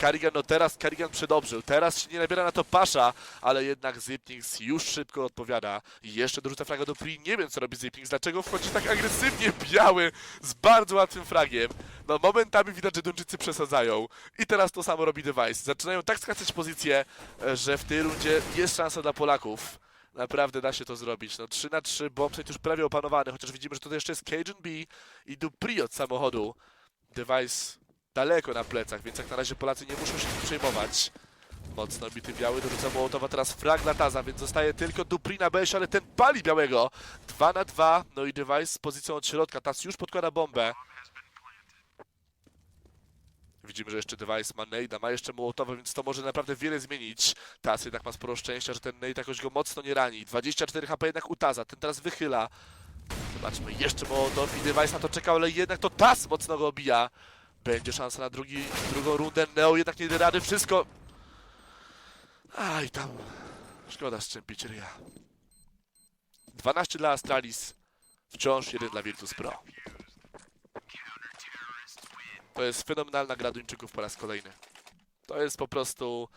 Karigan, no teraz Karigan przedobrzył, teraz się nie nabiera na to Pasza, ale jednak Zipnix już szybko odpowiada. Jeszcze dorzuca fraga do Pri, nie wiem co robi Zipnix, dlaczego wchodzi tak agresywnie biały z bardzo łatwym fragiem, no momentami widać, że Duńczycy przesadzają. I teraz to samo robi Device, zaczynają tak skracać pozycję, e, że w tej rundzie jest szansa dla Polaków. Naprawdę da się to zrobić. No 3 na 3, bombset już prawie opanowany, chociaż widzimy, że tutaj jeszcze jest Cajun B i Dupri od samochodu. Device daleko na plecach, więc jak na razie Polacy nie muszą się tym przejmować. Mocno bity biały, dorzuca Mołotowa, teraz frag na Taza, więc zostaje tylko Dupri na ale ten pali białego. 2 na 2, no i Device z pozycją od środka. Taz już podkłada bombę. Widzimy, że jeszcze Device ma Nade'a, ma jeszcze Mołotowa, więc to może naprawdę wiele zmienić. Taz jednak ma sporo szczęścia, że ten Nate jakoś go mocno nie rani. 24 HP jednak u Taza, ten teraz wychyla. Zobaczmy, jeszcze Mołotow i Device na to czekał, ale jednak to Taz mocno go obija. Będzie szansa na drugi, drugą rundę. Neo jednak nie rady, wszystko... Aj, tam... Szkoda szczępić ryja. 12 dla Astralis, wciąż 1 dla Virtus Pro. To jest fenomenalna gra Duńczyków po raz kolejny. To jest po prostu